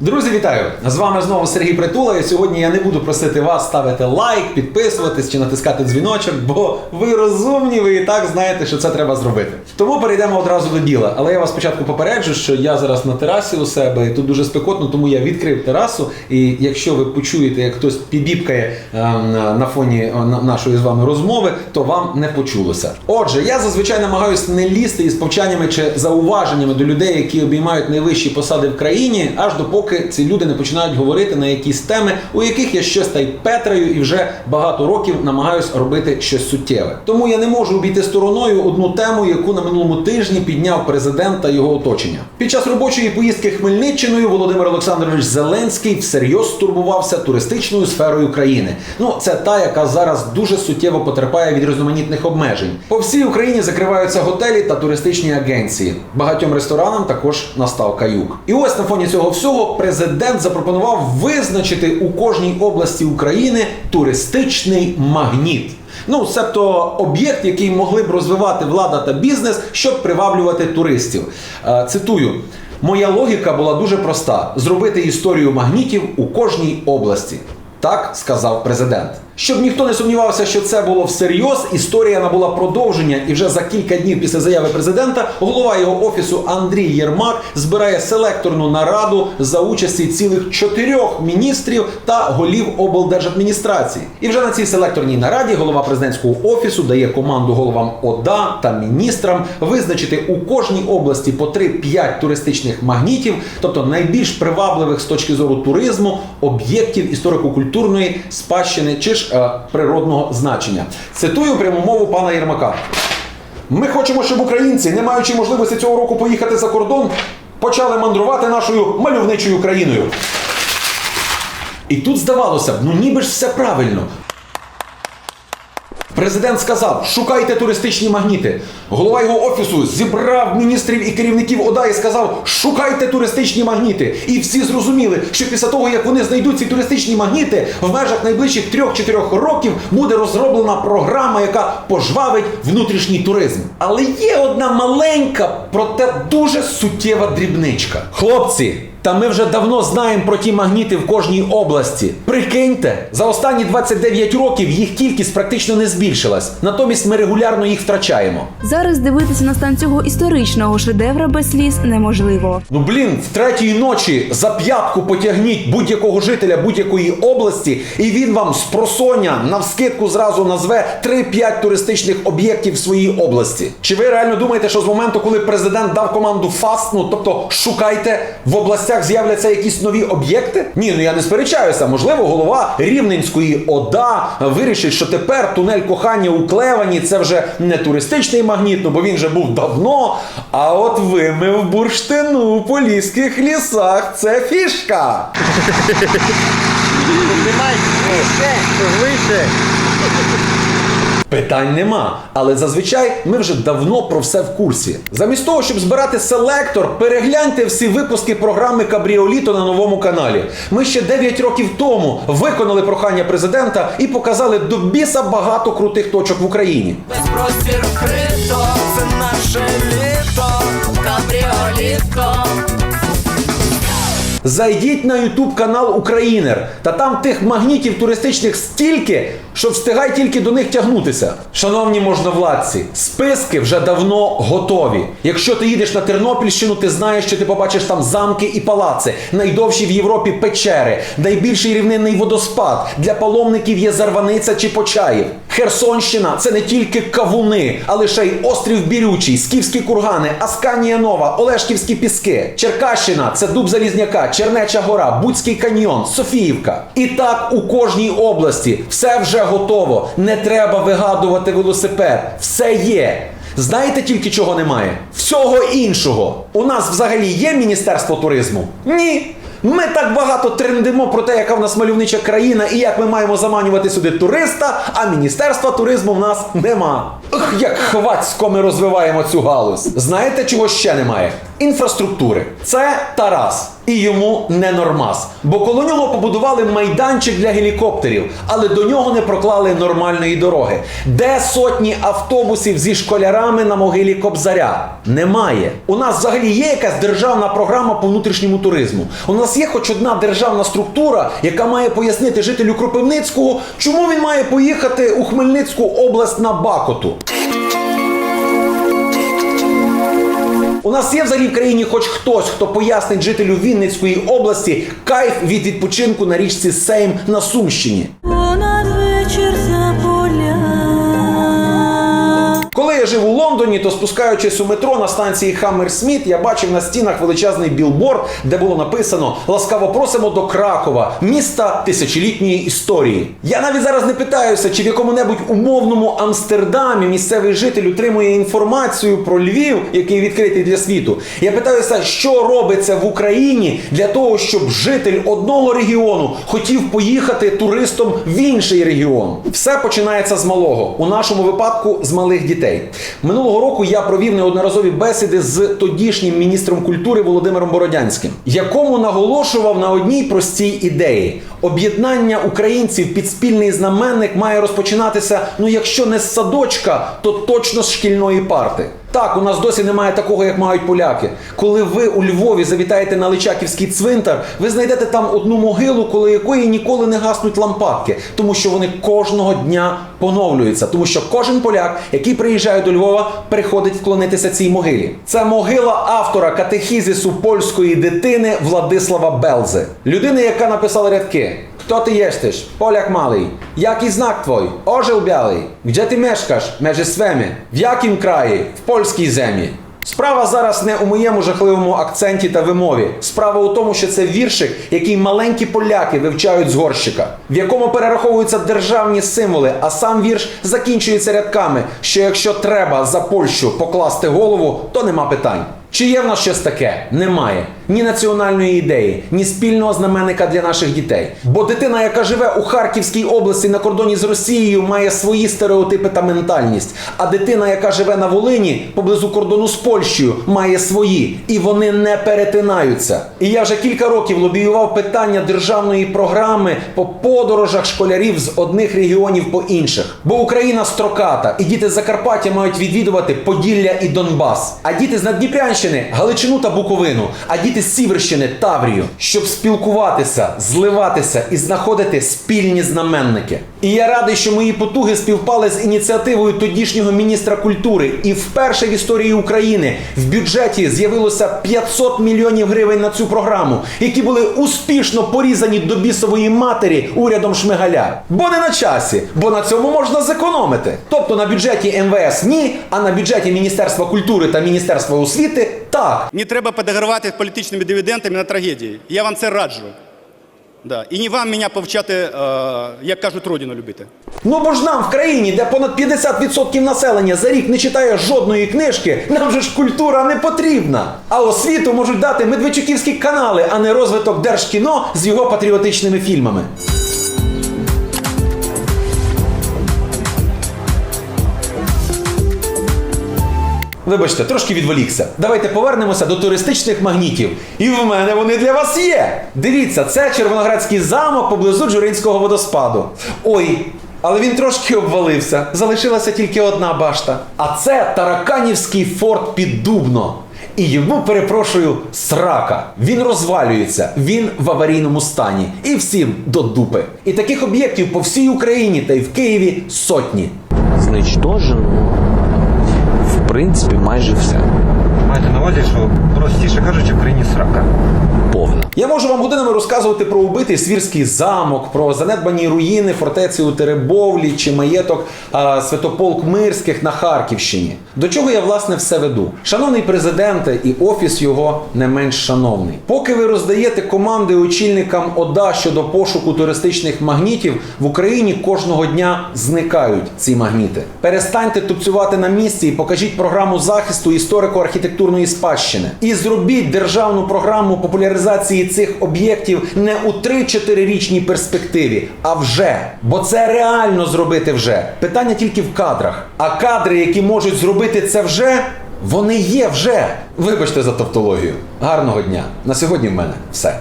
Друзі, вітаю! З вами знову Сергій Притула. І сьогодні я не буду просити вас ставити лайк, підписуватись чи натискати дзвіночок, бо ви розумні, ви і так знаєте, що це треба зробити. Тому перейдемо одразу до діла. Але я вас спочатку попереджу, що я зараз на терасі у себе, і тут дуже спекотно, тому я відкрив терасу. І якщо ви почуєте, як хтось підібкає е, на фоні нашої з вами розмови, то вам не почулося. Отже, я зазвичай намагаюся не лізти із повчаннями чи зауваженнями до людей, які обіймають найвищі посади в країні, аж допоки ці люди не починають говорити на якісь теми, у яких я щось та й петраю, і вже багато років намагаюсь робити щось суттєве. Тому я не можу обійти стороною одну тему, яку на минулому тижні підняв президент та його оточення. Під час робочої поїздки Хмельниччиною Володимир Олександрович Зеленський всерйоз стурбувався туристичною сферою країни. Ну, це та, яка зараз дуже суттєво потерпає від різноманітних обмежень. По всій Україні закриваються готелі та туристичні агенції. Багатьом ресторанам також настав каюк. І ось на фоні цього всього президент запропонував визначити у кожній області України туристичний магніт. Ну, себто об'єкт, який могли б розвивати влада та бізнес, щоб приваблювати туристів. Е, Цитую. Моя логіка була дуже проста: зробити історію магнітів у кожній області. Так сказав президент. Щоб ніхто не сумнівався, що це було всерйоз, історія набула продовження, і вже за кілька днів після заяви президента голова його офісу Андрій Єрмак збирає селекторну нараду за участі цілих чотирьох міністрів та голів облдержадміністрації. І вже на цій селекторній нараді голова президентського офісу дає команду головам ОДА та міністрам визначити у кожній області по 3-5 туристичних магнітів, тобто найбільш привабливих з точки зору туризму, об'єктів історико-культурної спадщини чи ж е, природного значення. Цитую пряму мову пана Єрмака. Ми хочемо, щоб українці, не маючи можливості цього року поїхати за кордон, почали мандрувати нашою мальовничою країною. І тут здавалося б, ну ніби ж все правильно. Президент сказав: шукайте туристичні магніти. Голова його офісу зібрав міністрів і керівників ОДА і сказав: шукайте туристичні магніти. І всі зрозуміли, що після того, як вони знайдуть ці туристичні магніти, в межах найближчих 3-4 років буде розроблена програма, яка пожвавить внутрішній туризм. Але є одна маленька, проте дуже суттєва дрібничка. Хлопці. Та ми вже давно знаємо про ті магніти в кожній області. Прикиньте, за останні 29 років їх кількість практично не збільшилась. Натомість ми регулярно їх втрачаємо. Зараз дивитися на стан цього історичного шедевра без сліз неможливо. Ну блін, в третій ночі за п'ятку потягніть будь-якого жителя будь-якої області, і він вам з просоння навскидку зразу назве 3-5 туристичних об'єктів в своїй області. Чи ви реально думаєте, що з моменту, коли президент дав команду фаст, ну тобто шукайте в областях з'являться якісь нові об'єкти? Ні, ну я не сперечаюся. Можливо, голова Рівненської ОДА вирішить, що тепер тунель кохання у Клевані це вже не туристичний магніт, ну бо він вже був давно. А от вимив бурштину у поліських лісах це фішка. Вище, вище. Питань нема, але зазвичай ми вже давно про все в курсі. Замість того, щоб збирати селектор, перегляньте всі випуски програми Кабріоліто на новому каналі. Ми ще 9 років тому виконали прохання президента і показали до біса багато крутих точок в Україні. Весь простір вкрито, це наше літо, кабріоліто. Зайдіть на YouTube канал Українер, та там тих магнітів туристичних стільки, що встигай тільки до них тягнутися. Шановні можновладці, списки вже давно готові. Якщо ти їдеш на Тернопільщину, ти знаєш, що ти побачиш там замки і палаци, найдовші в Європі печери, найбільший рівнинний водоспад. Для паломників є Зарваниця чи Почаїв. Херсонщина це не тільки кавуни, а лише й острів Бірючий, Скіфські кургани, Асканія Нова, Олешківські піски. Черкащина це Дуб Залізняка, Чернеча гора, Буцький каньйон, Софіївка. І так у кожній області все вже готово. Не треба вигадувати велосипед. Все є. Знаєте тільки чого немає? Всього іншого. У нас взагалі є Міністерство туризму? Ні. Ми так багато трендимо про те, яка в нас мальовнича країна і як ми маємо заманювати сюди туриста, а міністерства туризму в нас нема. Ох, як хвацько ми розвиваємо цю галузь. Знаєте, чого ще немає? Інфраструктури. Це Тарас. І йому не нормас. Бо коло нього побудували майданчик для гелікоптерів, але до нього не проклали нормальної дороги. Де сотні автобусів зі школярами на могилі Кобзаря? Немає. У нас взагалі є якась державна програма по внутрішньому туризму. У нас є хоч одна державна структура, яка має пояснити жителю Кропивницького, чому він має поїхати у Хмельницьку область на Бакоту. У нас є взагалі в країні хоч хтось, хто пояснить жителю Вінницької області кайф від відпочинку на річці Сейм на Сумщині. Я жив у Лондоні, то спускаючись у метро на станції Хаммерсміт, я бачив на стінах величезний білборд, де було написано Ласкаво просимо до Кракова, міста тисячолітньої історії. Я навіть зараз не питаюся, чи в якому-небудь умовному Амстердамі місцевий житель отримує інформацію про Львів, який відкритий для світу. Я питаюся, що робиться в Україні для того, щоб житель одного регіону хотів поїхати туристом в інший регіон. Все починається з малого. У нашому випадку з малих дітей. Минулого року я провів неодноразові бесіди з тодішнім міністром культури Володимиром Бородянським, якому наголошував на одній простій ідеї: об'єднання українців під спільний знаменник має розпочинатися, ну якщо не з садочка, то точно з шкільної парти. Так, у нас досі немає такого, як мають поляки. Коли ви у Львові завітаєте на Личаківський цвинтар, ви знайдете там одну могилу, коло якої ніколи не гаснуть лампадки, тому що вони кожного дня поновлюються. Тому що кожен поляк, який приїжджає до Львова, приходить вклонитися цій могилі. Це могила автора катехізису польської дитини Владислава Белзи, людини, яка написала рядки. Kto ty jesteś? Polak malý. Jaki znak twój? Orzeł biały. Gdzie ty mieszkasz? Межі свеми. В яким краї? В польській землі. Справа зараз не у моєму жахливому акценті та вимові. Справа у тому, що це віршик, який маленькі поляки вивчають з горщика, в якому перераховуються державні символи, а сам вірш закінчується рядками, що якщо треба за Польщу покласти голову, то нема питань. Чи є в нас щось таке? Немає. Ні національної ідеї, ні спільного знаменника для наших дітей. Бо дитина, яка живе у Харківській області на кордоні з Росією, має свої стереотипи та ментальність. А дитина, яка живе на Волині поблизу кордону з Польщею, має свої. І вони не перетинаються. І я вже кілька років лобіював питання державної програми по подорожах школярів з одних регіонів по інших. Бо Україна строката, і діти з Закарпаття мають відвідувати Поділля і Донбас. А діти з Надніпрянщини Галичину та Буковину, а діти з Сіверщини Таврію, щоб спілкуватися, зливатися і знаходити спільні знаменники. І я радий, що мої потуги співпали з ініціативою тодішнього міністра культури. І вперше в історії України в бюджеті з'явилося 500 мільйонів гривень на цю програму, які були успішно порізані до бісової матері урядом Шмигаля. Бо не на часі, бо на цьому можна зекономити. Тобто на бюджеті МВС ні, а на бюджеті Міністерства культури та Міністерства освіти так. Не треба подогравати політичними дивідендами на трагедії. Я вам це раджу. Да. І не вам мене повчати, е, як кажуть, родину любити. Ну бо ж нам в країні, де понад 50% населення за рік не читає жодної книжки, нам же ж культура не потрібна. А освіту можуть дати медведчуківські канали, а не розвиток держкіно з його патріотичними фільмами. Вибачте, трошки відволікся. Давайте повернемося до туристичних магнітів. І в мене вони для вас є. Дивіться, це Червоноградський замок поблизу Джуринського водоспаду. Ой. Але він трошки обвалився. Залишилася тільки одна башта. А це Тараканівський форт під Дубно. І йому, перепрошую, срака. Він розвалюється, він в аварійному стані. І всім до дупи. І таких об'єктів по всій Україні та й в Києві сотні. зничтожено принципі майже все. Маєте на увазі, що простіше кажучи, в країні срака. Повна. Я можу вам годинами розказувати про убитий свірський замок, про занедбані руїни фортеці у Теребовлі чи маєток а, Святополк Мирських на Харківщині. До чого я власне все веду? Шановний президенте, і офіс його не менш шановний. Поки ви роздаєте команди очільникам ОДА щодо пошуку туристичних магнітів, в Україні кожного дня зникають ці магніти. Перестаньте тупцювати на місці і покажіть програму захисту історико-архітектурної спадщини. І зробіть державну програму популяризації цих об'єктів не у 3-4-річній перспективі, а вже. Бо це реально зробити вже. Питання тільки в кадрах. А кадри, які можуть зробити це вже, вони є вже. Вибачте за тавтологію. Гарного дня. На сьогодні в мене все.